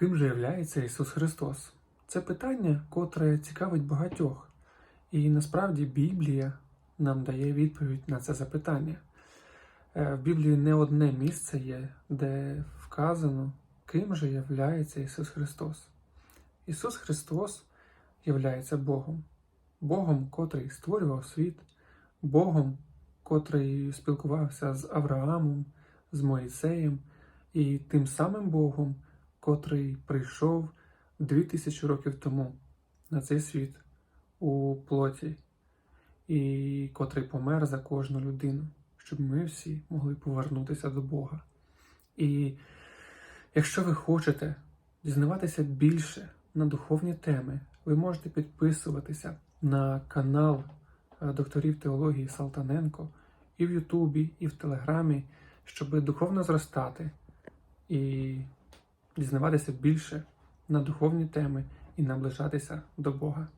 Ким же являється Ісус Христос? Це питання, котре цікавить багатьох. І насправді Біблія нам дає відповідь на це запитання. Е, В Біблії не одне місце є, де вказано, ким же являється Ісус Христос. Ісус Христос являється Богом, Богом, котрий створював світ, Богом, котрий спілкувався з Авраамом, з Моїсеєм, і тим самим Богом, котрий прийшов дві тисячі років тому на цей світ у плоті, і котрий помер за кожну людину, щоб ми всі могли повернутися до Бога. І якщо ви хочете дізнаватися більше на духовні теми, ви можете підписуватися на канал е, докторів теології Салтаненко і в Ютубі, і в Телеграмі, щоб духовно зростати і дізнаватися більше на духовні теми і наближатися до Бога.